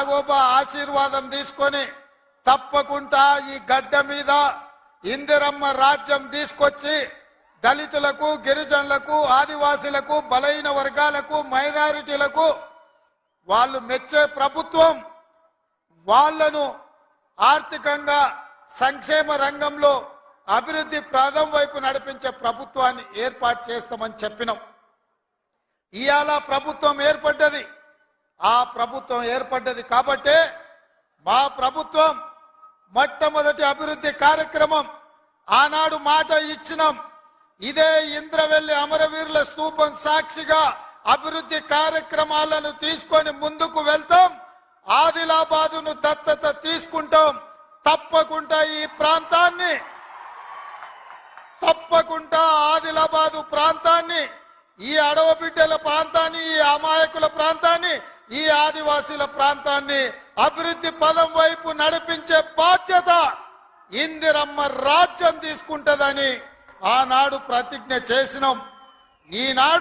నాగోబా ఆశీర్వాదం తీసుకొని తప్పకుండా ఈ గడ్డ మీద ఇందిరమ్మ రాజ్యం తీసుకొచ్చి దళితులకు గిరిజనులకు ఆదివాసులకు బలహీన వర్గాలకు మైనారిటీలకు వాళ్ళు మెచ్చే ప్రభుత్వం వాళ్ళను ఆర్థికంగా సంక్షేమ రంగంలో అభివృద్ధి ప్రాధం వైపు నడిపించే ప్రభుత్వాన్ని ఏర్పాటు చేస్తామని చెప్పినాం. ఇవాళ ప్రభుత్వం ఏర్పడ్డది. ఆ ప్రభుత్వం ఏర్పడ్డది కాబట్టే మా ప్రభుత్వం మొట్టమొదటి అభివృద్ధి కార్యక్రమం ఆనాడు మాట ఇచ్చినాం. ఇదే ఇంద్రవెల్లి అమరవీరుల స్తూపం సాక్షిగా అభివృద్ధి కార్యక్రమాలను తీసుకొని ముందుకు వెళ్తాం. ఆదిలాబాదును దత్తత తీసుకుంటాం. తప్పకుండా ఈ ప్రాంతాన్ని తప్పకుండా ఆదిలాబాదు ప్రాంతాన్ని ఈ అడవ బిడ్డల ప్రాంతాన్ని ఈ అమాయకుల ప్రాంతాన్ని ఈ ఆదివాసీల ప్రాంతాన్ని అభివృద్ధి పదం వైపు నడిపించే బాధ్యత ఇందిరమ్మ రాజ్యం తీసుకుంటదని ఆనాడు ప్రతిజ్ఞ చేసినాం. ఈనాడు